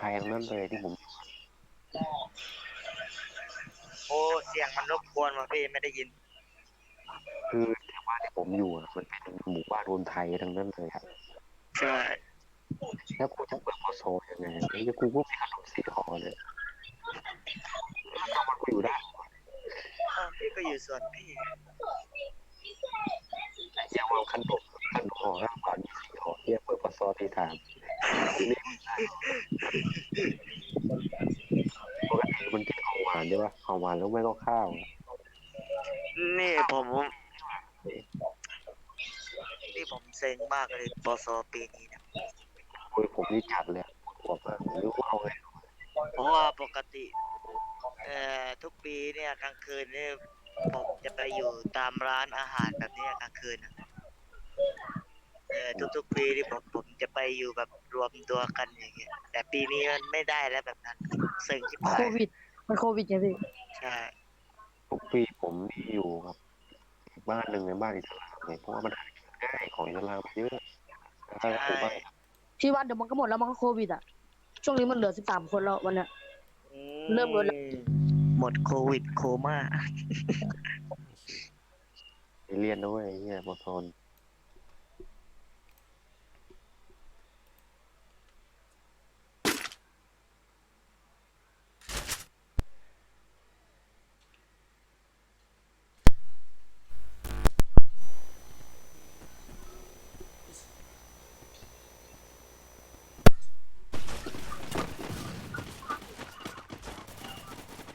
ไทยทั้งนั้นเลยที่ผมโอ้เสียงมันรบกวนว่ะพี่ไม่ได้ยิน คือแถวบ้านที่ผมอยู่อะมันเป็นหมู่บ้านคนไทยทั้งนั้นเลยครับใช่แล้วกูจะเปิดพอโซยังไงไอ้เหี้ยกูก็มีขนมสีห่อเลยแล้วจะมันกูอยู่ได้อ้าวพี่ก็อยู่ส่วนพี่ยังวางขนมขนมห่อห้าบาทมีสีห่ อเฮียเปิดพอโซทีถามนี่ปกติมันกินของหวานใช่ปะของหวานแล้วไม่ก็ข้าวอะนี่ผมนี่ผมเซ็งมากเลยปอซอปีนี้เนะโอ้ยผมนี่จัดเลยหัวมากหรือว่าเอาไงเพราะว่าปกติเอ่อทุกปีเนี่ยกลางคืนเนี่ยผมจะไปอยู่ตามร้านอาหารแบบเนี้ยกลางคืนอะ เอ่อทุกๆปีที่ผมผมจะไปอยู่แบบรวมตัวกันอย่างเงี้ยแต่ปีนี้มันไม่ได้แล้วแบบนั้นเซ็งชิบหาโคยวิด มันโควิดไงพี่ ใช่ทุกปีผมนี่อยู่ครับอีกบ้านหนึ่งในบ้านอิสลามเลยเพราะว่ามันหากินง่ายของอิสลามเยอะแล้วก็ผมว่าที่วัดเดี๋ยวมันก็หมดแล้วมันก็โควิดอะ ช่วงนี้มันเหลือสิบสามคนแล้ววันเนี้ยเริ่มลดแล้ว หมดโควิดโคม่าเรียนด้วยไอ้เฮียบอโซน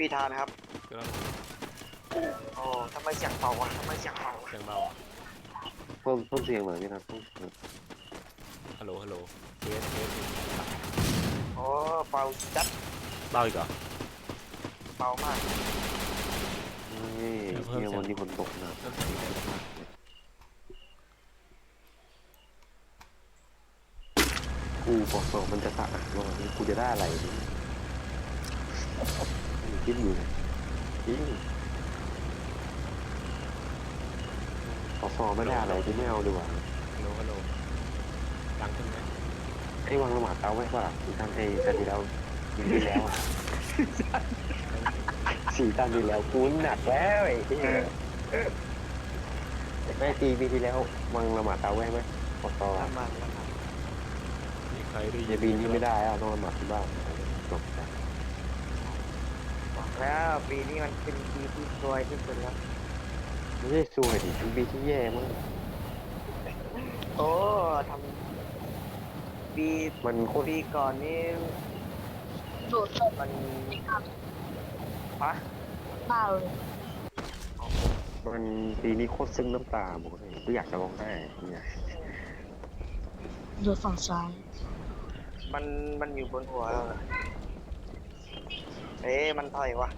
พี่ทานครับกำลังโอ้ทำไมเสียงเบาวะทำไมเสียงเบาวะเสียงเบาอะเพิ่มเพิ่มเสียงหน่อยพี่นัทเพิ่มเสียงฮัลโหลฮัลโหลเทสเทสโอ้เบาจัดเบาอีกเหรอ เบามากเฮ้ยเฮียวันนี้ฝนตกหนักเริ่มเสียงอีกแล้วมากเลยกูบอโซนมันจะสะอาดว่ากูจะได้อะไรนี่ คิดอยู่เลยจริงบอโซนไม่ได้อะไรที่ไม่เอาดีกว่าฮัลโหลฮัลโหลดังขึ้นไหมไอ้วางละหมาดเตาไว้ป่ะสีตันไอ้ตันที่แล้วปีที่แล้วอะสี่ตันที่แล้วกูหนักแล้วไอ้ที่แม่ตีปีที่แล้ววางละหมาดเตาไว้ไหมพอต่อประมาณประมาณมีใครได้ยิเดี๋ยนวปีนี้ไม่ได้อะต้องละหมาดที่บ้านจบแล้วบอก แล้วปีนี้มันเป็นปีที่สวยที่สุดแล้วไม่ใช่ซวยดิเป็นปีที่แย่มากโอ้ทำปีมันโคตรปีก่อนนี่โดดตบมันปะเปล่าเลยมันปีนี้โคตรซึ้งน้ำตาบอกเลยกูอยากจะร้องไห้เนี่ยโดดฝั่งซ้ายมันมันอยู่บนหัวเราอะ เอ๊ะมันถอยวะ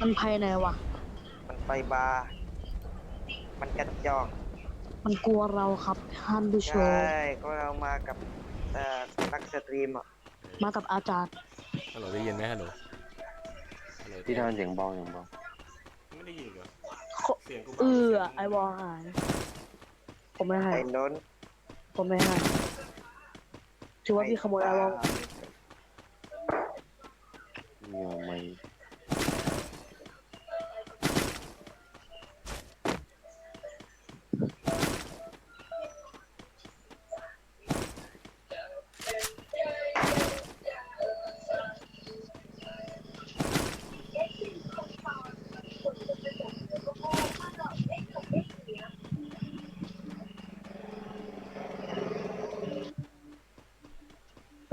มันภายในวะมันไปบาร์มันกระจอกมันกลัวเราครับท่านผู้ชใช่มก็เรามากับเอ่อนักสตรีมอะมากับอาจารย์ฮัลโหลได้ยินไหมฮัลโหลฮัลโหลพี่ทานเสียงเบาอย่างเบาไม่ได้ยินเหรอ โคเสียงกูเอเบาอไอวอลหาย ผมไม่ให้ ไอ้นนท์ผมไม่ให้ถือว่าพี่ขโมยไอวอล เนี่ยไม่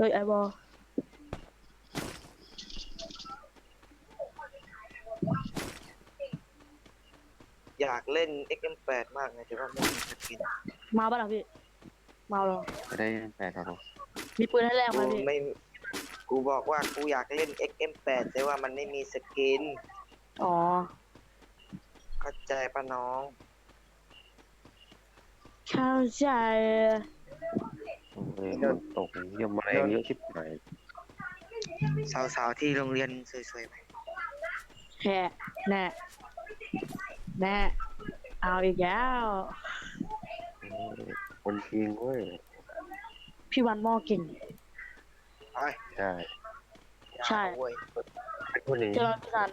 เฮ้ยไอวอลอยากเล่น XM8 มากเลยแต่ว่าไม่มีสกินมาปะล่ะพี่ มาหรอจะได้แปดครับมีปืนให้แลกไหมกูพี่ไม่กูบอกว่ากูอยากเล่น XM8 แต่ว่ามันไม่มีสกินอ๋อเข้าใจปะน้องเข้าใจเออฝนตกเยี่ยมแรงเยอะชิบหายสาวๆที่โรงเรียนสวยๆไหมแห่แน่ แน่เอาอีกแล้วเออคนจริงเว้ยพี่วันหม้อเก่งไปใช่ใช่ เว้ยเป็นคนอย่างเจนี้อพี่ซัน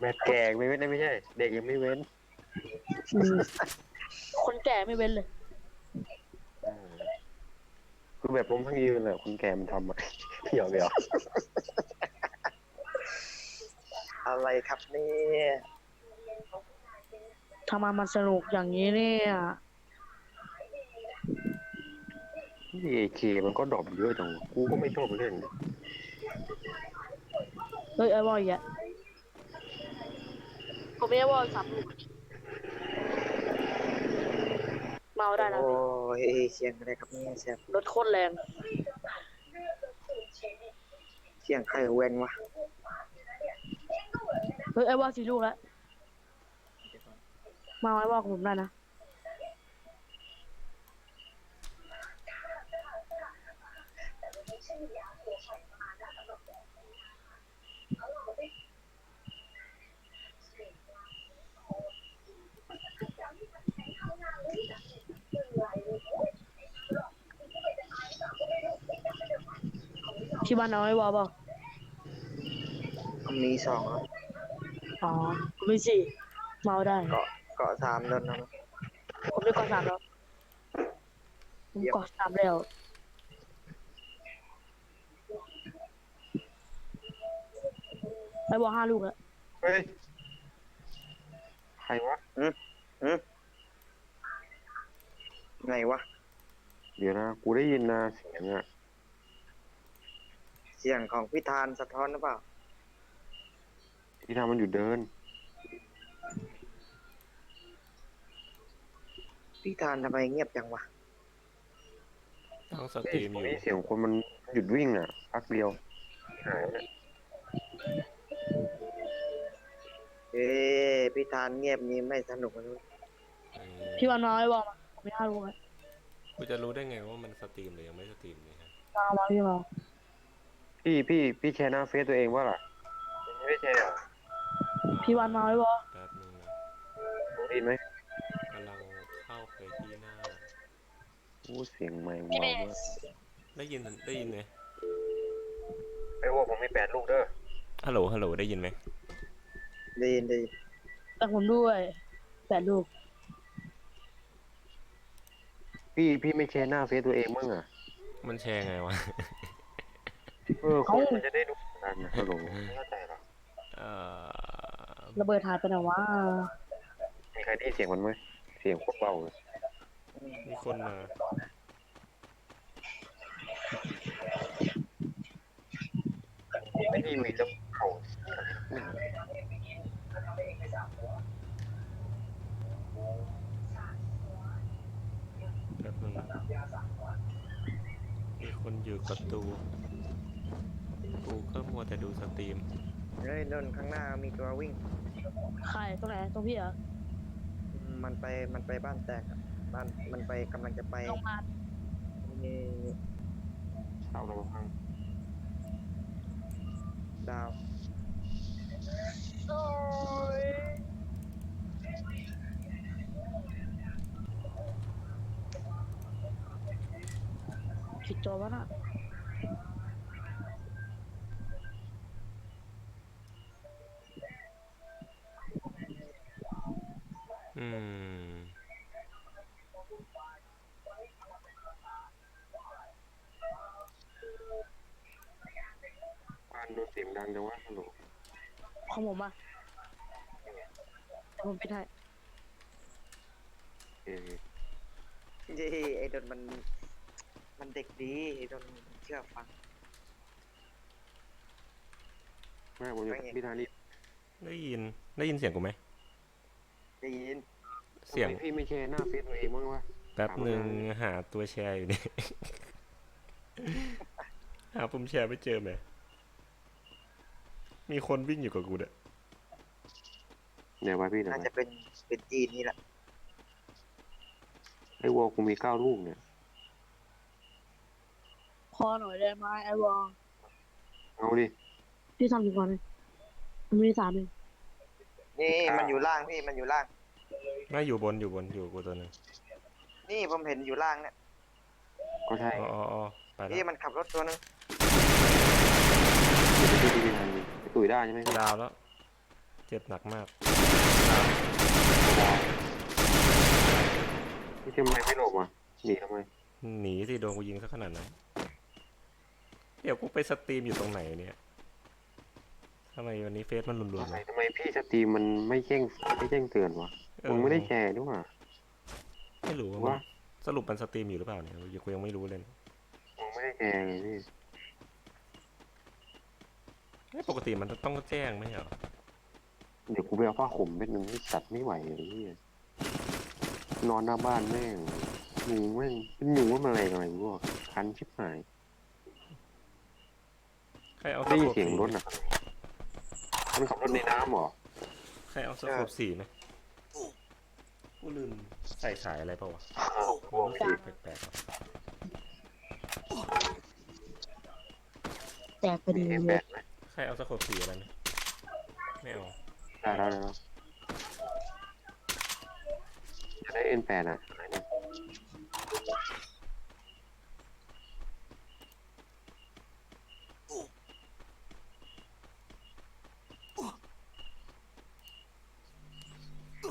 แม่แก่ไม่เว้นนะไม่ใช่ เด็กยังไม่เว้นอืมคนแก่ไม่เว้นเลยอ่าคือแบบผมทั้งยืนเลยคนแก่มันทำอะ เดี๋ยวเดี๋ยว อะไรครับเนี่ยทำไมมันสนุกอย่างนี้เนี่ยเอเคมันก็ดรอปเยอะจังกูก็ไม่ชอบเล่นเฮ้ยไอ้บอยอะผมไม่ได้บอยสามลูกเมาได้นะโอ้ยเสียงอะไรครับเนี่ยเสียงรถโคตรแรง เสียงใครเว้นวะ เฮ้ยไอ้บอยสี่ลูกแล้วมาไอ้บอยกับผมได้นะ ที่บ้านเอาไอ้บอยเปล่ามีสองแล้ว อ๋อผมมีสี่เมาได้ เกาะเกาะสามโดนนะผมได้กอสามแล้ว ผมกอสามแล้วไอ้บอห้าลูกแล้วเฮ้ยใครวะไงวะ เดี๋ยวนะกูได้ยินนะเสียงอะเสียงของพิธานสะท้อนหรือเปล่า ที่ทำมันอยู่เดินพิธานทำไมเงียบจังวะ ตั้งสตรีมอยู่ นี่เสียงคนมันหยุดวิ่งอะพักเดียวหายแล้วเนี่ยเอ้พิธานเงียบนี้ไม่สนุกเลยเออพี่วันมาไอ้บอมาผมมีห้าลูกแล้วกูจะรู้ได้ไงว่ามันสตรีมหรือยังไม่สตรีมเนี่ยฮะมามาพี่มาพี่พี่พี่แชร์หน้าเฟซตัวเองว่าล่ะไม่ได้แชร์เหรอ พี่วันมาไอ้บอแป๊บนึงนะได้ยินไหมกำลังเข้าไปที่หน้าอู้เสียงใหม่พี่เมเบาย์มากได้ยินได้ยินไหมไอ้ว่าผมมีแปดลูกเด้อฮัลโหลฮัลโหลได้ยินไหมดีดีแต่ผมด้วยแปดลูกพี่พี่ไม่แชร์หน้าเฟซตัวเองมั้งอะมันแชร์ไงวะเออคนมันจะได้ดูกันนะฮัลโหลไม่เข้าใจหรอเอ่อ ระเบิดหายไปไหนวะมีใครได้ยินเสียงมันไหมเสียงโคตรเบาเลยมีคนมา ไม่ได้มีแล้วเขาแป๊บนึงนะมีคนอยู่กับตู กูก็มัวแต่ดูสตรีม เฮ้ยนนข้างหน้ามีตัววิ่ง ใครตรงไหนตรงพี่เหรอมันไปมันไปบ้านแตกอะบ้านมันไปกำลังจะไปโรงพยาบาลนี่เอาลงข้างดาวผิดตัววะน่ะ อืม บ้านโดนเสียงดังจังวะฮัลโหลของผมอะแต่ผมปิดให้เออเย้ไอ้ดนมัน มันเด็กดีไอ้ดนเชื่อฟังแม่ผมอยู่กับพี่ธานีได้ยิน ได้ยินเสียงกูไหม ได้ยินเสียง ทำไมพี่ไม่แชร์หน้าเฟซตัวเองมั้งวะแป๊บหนึ่งหาตัวแชร์อยู่นี่หาปุ่มแชร์ไม่เจอไหม มีคนวิ่งอยู่กับกูเด้อเดี๋ยวไว้พี่เดี๋ยวน่าไว้จะเป็นเป็นจีนนี่แหละไอ้วอลกูมีเก้าลูกเนี่ยพอหน่อยได้ไหมไอ้บอเอาดิพี่ทำกี่คนเลยผมมีสามเอง นี่อ่ามัมันอยู่ล่างพี่มันอยู่ล่าง ไม่อยู่บนอยู่บนอยู่กูตัวหนึงนี่ผมเห็นอยู่ล่างเนี่ยก็ใช่อ๋ออ๋ออ๋อไปแล้พี่วมันขับรถตัวนึงที่ที่ที่ทางนี้ไปตุ๋ยได้ใช่ไหมพี่ดาวแล้ว เจ็บหนักมาก พี่ทำไมไม่หลบอะหนีทำไมหนีสิโดนกูยิงซะขนาดนั้นเดี๋ยวกูไปสตรีมอยู่ตรงไหนเนี่ย ทำไมวันนี้เฟซมันรุนทำๆไมวะ ทำไมพี่สตรีมมันไม่แจ้งไม่แจ้งเตือนวะเออ มึงไม่ได้แชร์ด้วยว่ะไม่รู้ว่าว่า สรุปมันสตรีมอยู่หรือเปล่าเนี่ยกูยังไม่รู้เลยมึงไม่ได้แชร์ไงพี่เอ้ยปกติมันต้องแจ้งไหมเหรอเดี๋ยวกูไปเอาผ้าห่มเม็ดนึงให้สัตว์ไม่ไหวเลยพี่นอนหน้าบ้านแม่งหนูแม่งเป็นหนูว่ามันอะไรอะไรกูบอกคันชิบหายใครเอาได้ยินสโคปเสียงสีรถอะ มันขับรถในน้ำเหรอ ใครเอาสโคปสีไหมกูลืมใส่สายอะไรเปล่าวะโอ้โหสีแปลกๆอะแตกพอมีดีเอเลแปยดไหมใครเอาสโคปสีอะไรไหมไม่เอาได้แล้วได้แล้วจะได้เอ็นแปดอะไหนเนี่ย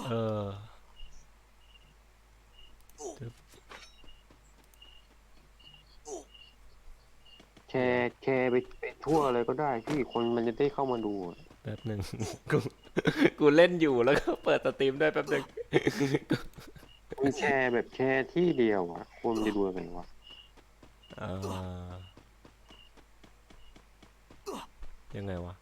เออตึ๊บ แชร์แชร์ไปไปทั่วเลยก็ได้ พี่คนมันจะได้เข้ามาดูอะแป๊บหนึ่ง กูกูเล่นอยู่แล้วก็เปิดสตรีมได้วยแป๊บหนึ่งมึงแชร์แบบแชร์ที่เดียวอะคนมันจะดูยังไงวะอ่ายังไงวะ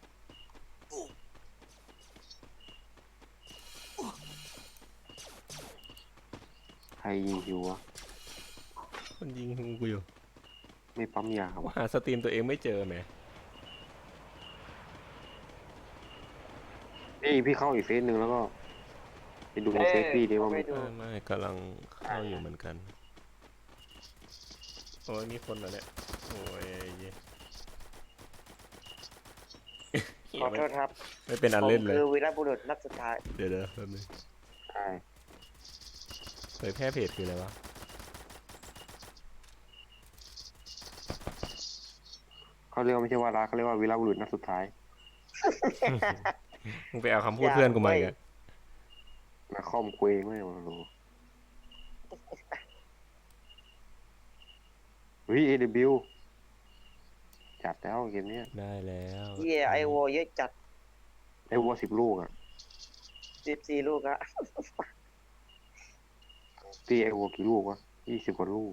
ใครยิงคิววะคนยิงกูอยู่ไม่ปั๊มยาวะว่าหาสตรีมตัวเองไม่เจอไหม นี่พี่เข้าอีกเฟซหนึ่งแล้วก็ไปดูในเฟซพี่ดิว่ามันไปดูไม่ไม่กำลังเข้าอยู่เหมือนกัน โอ้ยมีคนเหรอเนี่ย โอ้ยเหี้ยขอโทษครับไม่เป็นอันผมเล่นเลยคือวีรบุรุษนัดสุดท้าย เดี๋ยวเดี๋ยวแป๊บนึงใช่เผยแพร่เพจคืออะไรวะ เขาเรียกว่าไม่ใช่ว่ารักเขาเรียกว่าวีรบุรุษนัดสุดท้าย มึงไปเอาคำพูดเพื่อนกูมาอีกอะนาคอมคุยไม่มารู้เฮ้ย AW จัดแล้วเกมเนี้ยได้แล้วเยี่ยไอโวเยอะจัดไอ้วัวสิบลูกอะสิบสี่ลูกอะตีไอ้วัวกี่ลูกวะยี่สิบกว่าลูก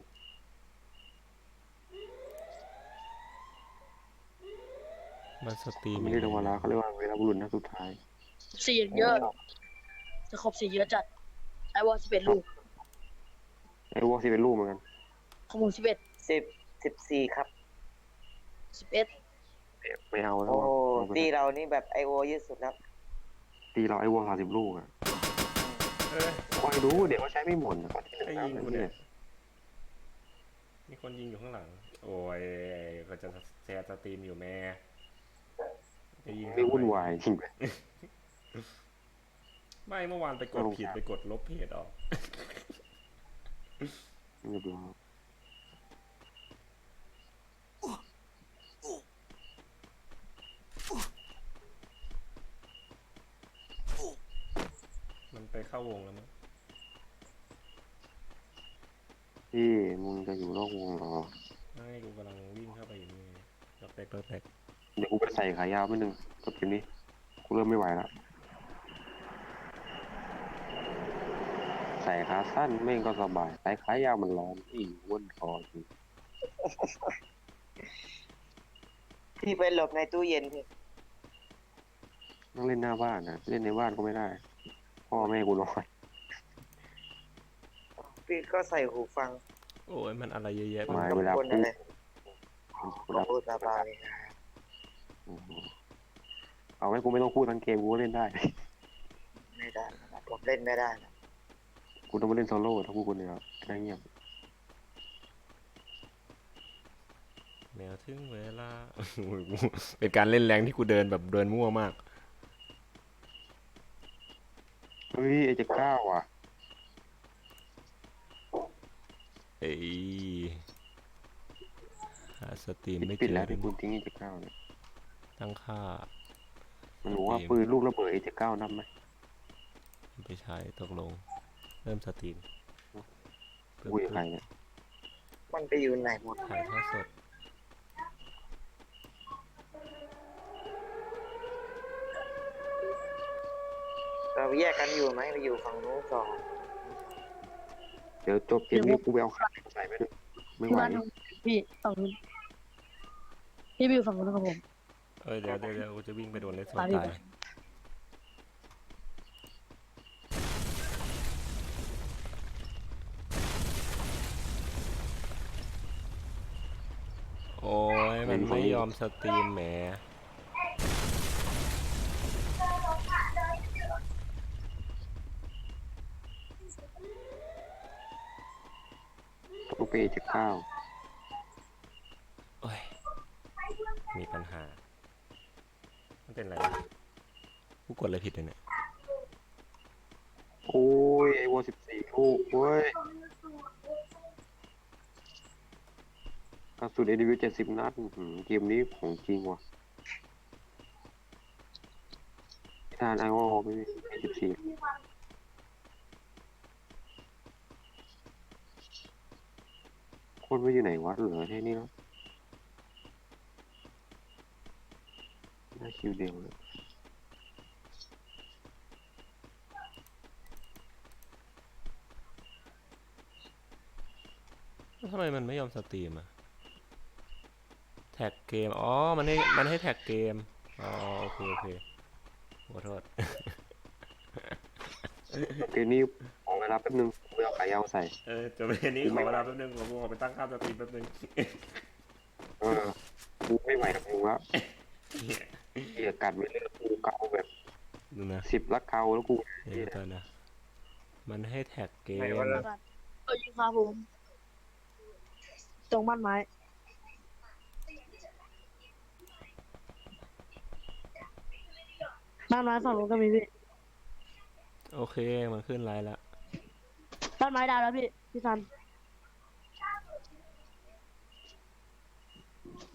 มันสตรีมไม่ได้เรียกว่ารักเขาเรียกว่าวีรบุรุษนัดสุดท้ายสีเยอะจะครบสีเยอะจัด ไอวอลสิบเอ็ดลูก ไอ้วัวสิบเป็นลูกเหมือนกันของผมสิบเอ็ดสิบสิบสี่ครับ สิบเอ็ดไม่เอาแล้วโอ้อะเอาไปตีเรานี่แบบไอโวเยอะสุดแล้วตีเราไอ้วัวสามสิบลูกอะเออคอยดูเดี๋ยวเขาใช้ไม่หมดนะตอนที่หนึ่งไอ้นะยิงกูเนี่เนี่ยยมีคนยิงอยู่ข้างหลัง โอ้ยก็จะแชร์สตรีมอยู่แม่จะ ยิงไม่วุ่นวายจริงไม่เมื่อวานไปกดผิดไปกดลบเพจออกเรียบร้อยมันไปเข้าวงแล้วมั้งพี่มึงจะอยู่นอกวงเหรอ ไม่กูกำลังวิ่งเข้าไปอยู่นี่ดอกแตกดอกแตก เดี๋ยวกูไปใส่ขายาวนิดนึงกับเกมนี้กูเริ่มไม่ไหวละใส่ขาสั้นแม่งก็สบายใส่ขายาวมันร้อนอีอ้วนคอจริงพี่ไปหลบในตู้เย็นพี่ต้องเล่นหน้าบ้านนะเล่นในบ้านก็ไม่ได้ พ่อแม่กูน้อยพี่ก็ใส่หูฟังโอ้ยมันอะไรเยอะแยะหมายรเวบลากวนพูอะดไรกูรับพูดสบายนะโอ้โห เอาไว้กูไม่ต้องพูดทั้งเกมกูก็เล่นได้ ไม่ได้นะผมเล่นไม่ได้นะกูต้องมาเล่นโซโล่ถ้าพูดคนเดียวแค่เงียบแมวถึงเวลาเป็นการเล่นแรงที่กูเดินแบบเดินมั่วมาก เฮ้ยไอเจ็ดเก้าอะเอ้ยสตรีมไม่ปิดเจอแล้วที่คุณทิ้งอีเจ็ดเก้าเนี่ย ตั้งค่ามันรู้ว่าสตรีมปืนลูกระเบิดอีเจ็ดเก้านับไหมไปใช้ตกลง เริ่มสตรีมปึ๊บคุยกับใครเนี่ยมันไปอยู่ไหนหมดถ่ายทอดสดเราแยกกันอยู่ไหมไปอยู่ฝั่งนู้นก่อนเดี๋ยวจบเกมนี้กูไปเอาขาใส่ไปด้วยไม่ที่ไหวบ้านพี่ฝั่งนู้นพี่บิวฝั่งนู้นครับผม เอ้ยเดี๋ยวเดี๋ยวเดี๋ยวกูจะวิ่งไปโดนเลสโซนตามพี่ตายไปโอ้ยมันไม่ยอมสตรีมแหมลูกไปอีเจ็ดเก้า โอ้ย มีปัญหา มัน เป็นไรวะกูกดอะไรผิดเลยเนี่ยโอ้ยไอวอสิบสี่ลูกเว้ยกระสุนเอดีวิเจ็ดสิบนัดอื้อหือเกมนี้ของจริงว่ะทานไอวอลไม่มีสิบสี่คนไม่อยู่ไหนวะเหลือแค่นี้แล้วน่า คิวเดียวเลยแล้วทำไมมันไม่ยอมสตรีมอะแท็กเกม อ๋อ มันให้ มันให้แท็กเกม อ๋อ โอเค โอเคขอโทษ เกมนี้ขอเวลาแป๊บนึงผมไปเอาขายาวใส่ เออจะเป็นนี้ขอเวลาแป๊บนึงผมขอไปตั้งค่าสตรีมแป๊บนึง เออกูไม่ไหวกับมึงแล้ว เกียกัดไม่เลิกกูเกาแบบดูนะสิบละเกาแล้วกูเดี๋ยวก่อนนะ มันให้แท็กเกมเออยิงครับผม ตรงบ้านไม้ บ้านไม้ฝั่งนู้นก็มีพี่ โอเค มันขึ้นไลน์แล้วบ้านไม้ดาวแล้วพี่ พี่ซัน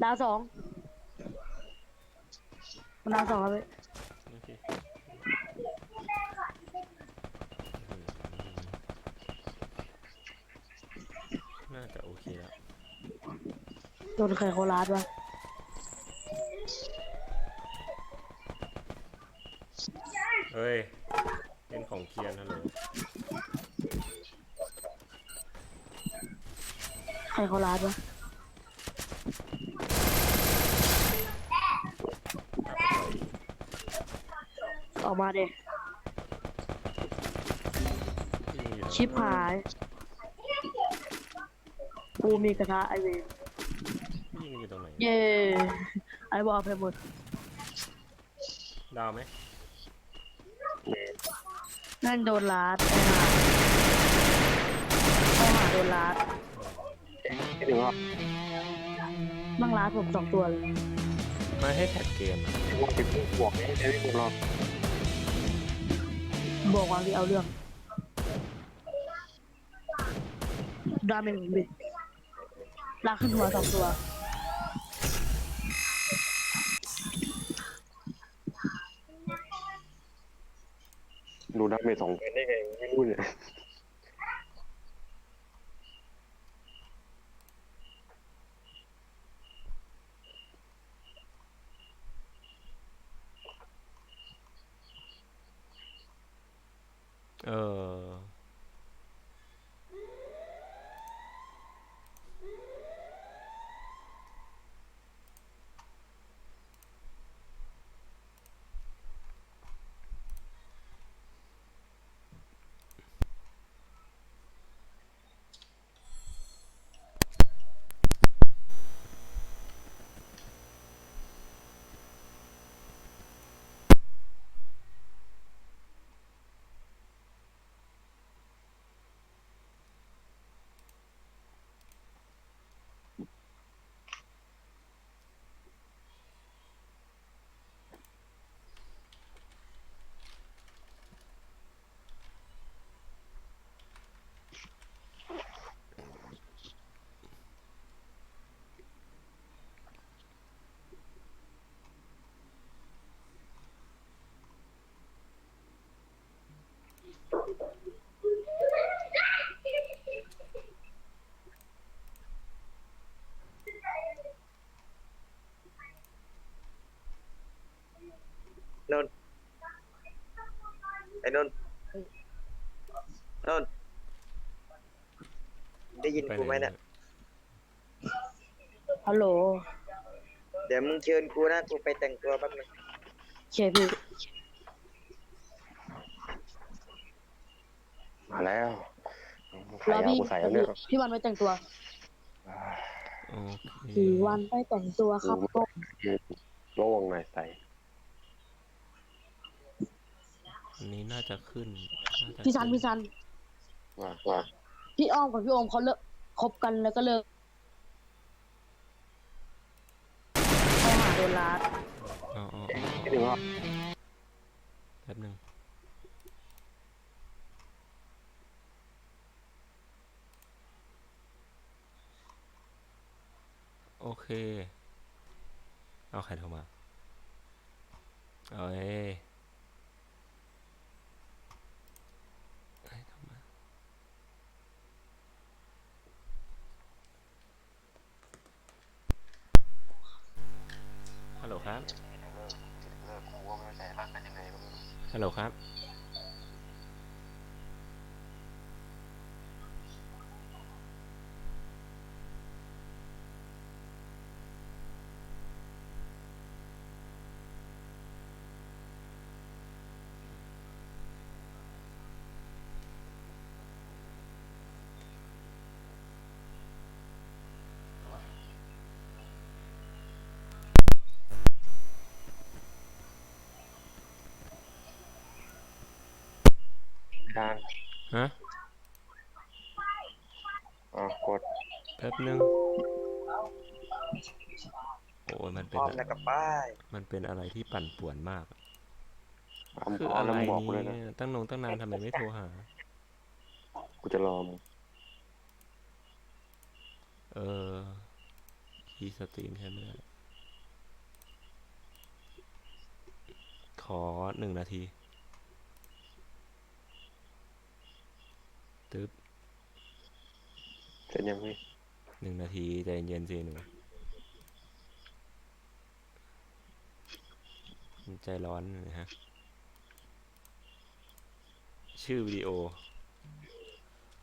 ดาวสอง มันดาวสองแล้วพี่โอเคน่าจะโอเคแล้วโดนใครโคราชวะเฮ้ยเป็นของเคียนฮัลโหลใครโคราชวะ ออกมาเด็ยิงอยู่ชิปหาย กูมีกระทะไอเวนยิงอยู่ตรงไหนเย้ไอบอกไปหมดดาวไหมนั่นโดนลาดไปหาไปหาโดนลาดไม่ถึงว่ามั่งลาดผมสองตัวเลยมาให้แท็กเกมอะวอสิบลูกบวกไม่ใช่ไม่หมดหรอก บอกว่างที่เอาเรื่องดาเมจบิดลากขึ้นหัวสองตัว ดูดาเมจสองเป็นได้ไงไม่รู้เนี่ย เไอ้นนท์นนท์ได้ยินไปกูไหมไหนเนี่ยฮัลโหลเดี๋ยวมึงเชิญกูนะกูไปแต่งตัวแป๊บนึงโอเคพี่มาแล้วรขายอยยาพี่กูใส่แล้วเนี่ยพี่วันไปแต่งตัวโอเคพี่วันไปแต่งตัวครับผม โล่งหน่อยใส่ อันนี้น่าจะขึ้นน่าจะพี่ซันขึ้พี่ซันว่าว่าพี่อ้อมกับพี่โอมเขาเลิกคบกันแล้วก็เลิกเขาหาโดนลาดอ๋ออ๋อไม่ถึงว่าแป๊บหนึงโอเค เอาใครโทรมา เอาเอ้ ฮัลโหลครับ การฮะอะกดแป๊บหนึงโอ้ยมันพเป็นร้อมอะแล้วกับป้ายมันเป็นอะไรที่ปั่นป่วนมากอะทำคือพร้อมอะไรแล้วมึงบอกกูเลยนะเนี่ยตั้งนงตั้งนานทำไมไม่โทรหา กูจะรอมึงเออคีย์สตรีมใช่ไหมได้ขอหนึ่งนาที ตึ๊บ เสร็จยังพี่หนึ่งนาทีใจเย็นๆสิหนูมันใจร้อนนะฮะ ชื่อวิดีโอ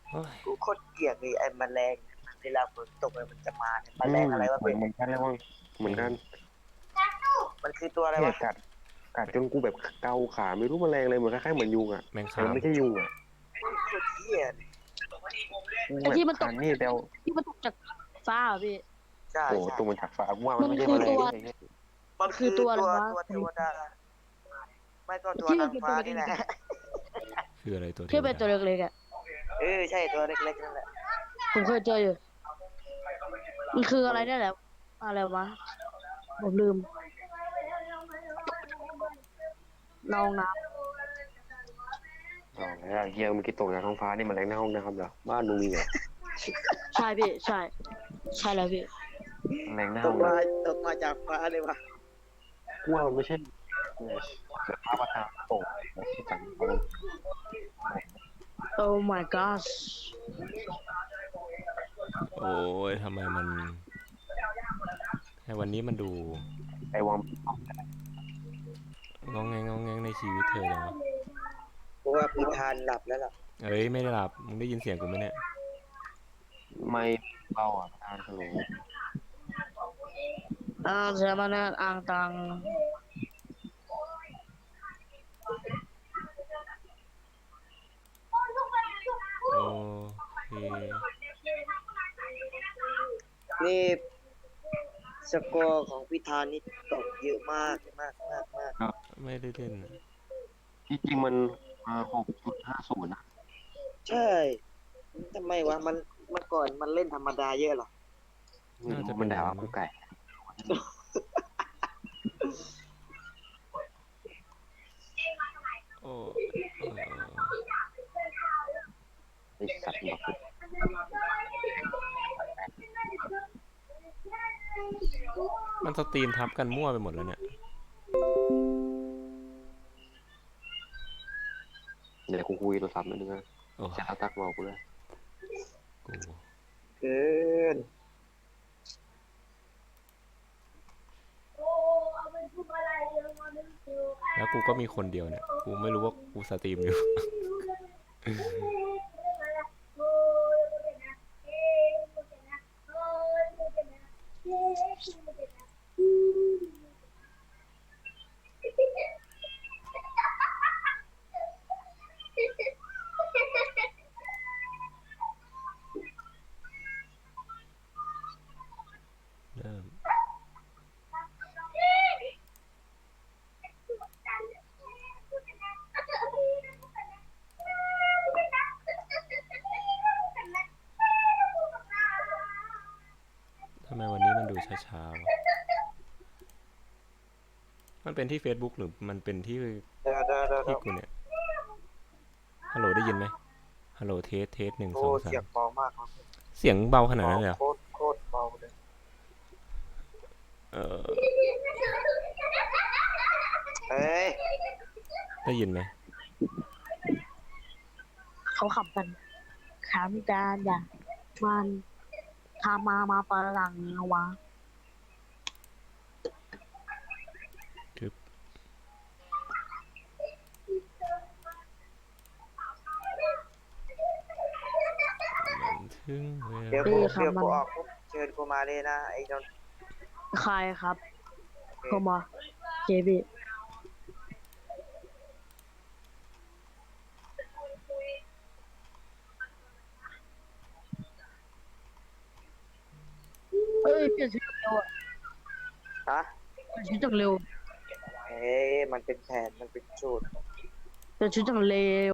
โอ้ยกูโคตรเกลียดเลยไอ้แมลงเวลาฝนตกเลยมันจะมาเนี่ยแมลงอะไรวะเหมืเป็อนนเหมือนกันแล้วว่าเหมือนกันมันคือตัวอะไรเนี่วะยกัดกัดจนกูแบบเกาขาไม่รู้แมลงเลยเหมือนคล้ายๆเหมือนยุงอะแมงแต่คามันมไม่ใช่ยุงอะโคตรเกลียด ไอ้ที่มันตกคันี่แต่เอาที่มันตกจากฟ้าเหรอพี่ ใช่โอ้ใช่ตัวมันถักฟ้ากูว่ามันไม่ใช่มัแมนลคืงอตัวไอ้เหี้ยมันคือตัตัววอะไรวะ ตัวเทวดา ไม่ก็ตัวที่มันนางเป็นฟ้าตัวนี่แหละ คืออะไรตัวที่เป็นตัวเทวดาเล็กๆอะเออใช่ตัวเล็กๆนั่นแหละ ผมเคยเจออยู่ มันคืออะไรเนี่ยแหละอะไรวะผมลืมนองน้ อ๋อแล้วเฮียเมื่อกี้ตกจากท้องฟ้านี่แมลงหน้าห้องนะครับเหรอบ้านมึงมีเหรอำใช่พี่ใช่ ใช่แล้วพี่แมลงหน้าตห้อกงมานะตกมาจากฟ้าเลยวะกูว่ามันไม่ใช่เออเสือฟ้าประทานตกที่จัง Oh my gosh โอ้ยทำไมมันให้วันนี้มันดูไอ้วังงองแงงงองแงงในชีวิตเธอจังวะเพ ราะว่าพิธานหลับแล้วล่ะเอ้ยไม่ได้หลับมึงได้ยินเสียงกูไหมเนี่ยไม่เบาอะประธานฮัลโหลอ่าเสียมานะอ่างตังโอเคนี่สกอร์ของพิธานนี่ตกเยอะมากมากมากมากไม่ได้เล่นอะ ที่จริงมัน หกจุดห้าศูนย์นะใช่ทำไมวะมันเมื่อก่อนมันเล่นธรรมดาเยอะเหรอไม่รู้มันด่าว่ากูไก่ โอ้เออไอ้สัตว์มาฝึกมันสตรีมทับกันมั่วไปหมดแล้วเนี่ย เดี๋ยวกูคุยโทรศัพท์นิดนึงนะโอ้จะเอาตักบอกกูเลยกูเกินโอ้เอาไปทุบอะไรเยอะมาแล้วกูก็มีคนเดียวเนี่ย กูไม่รู้ว่ากูสตรีมอยู่ มันเป็นที่ Facebook หรือมันเป็นที่เดี๋ยวเดี๋ยวเดี๋ยวที่กูเนี่ยฮัลโหลได้ยินไหมฮัลโหลเทสเทสหนึ่งสโอ้องสาเสียมงเบามากครับเสียงเบาขนาดนั้นเลยเหรอโคตรโคตรเบาเลยเออเฮ้ยได้ยินไหมเขาขับกันขามจานอย่ามันทามามาฝรั่งวะ ทึบมันถึง เวเดี๋ยวลากูเดี๋ยวกูออกปุ๊บเชิญกูมาเลยนะไอ้นนท์ใครครับก็มาเจบีเอ้ยเปลี่ยนชื่อเร็วอะฮะเปลี่ยนชื่อจังเร็วเฮ้ยมันเป็นแผนมันเป็นสูตรเปลี่ยนชื่อจังเร็ว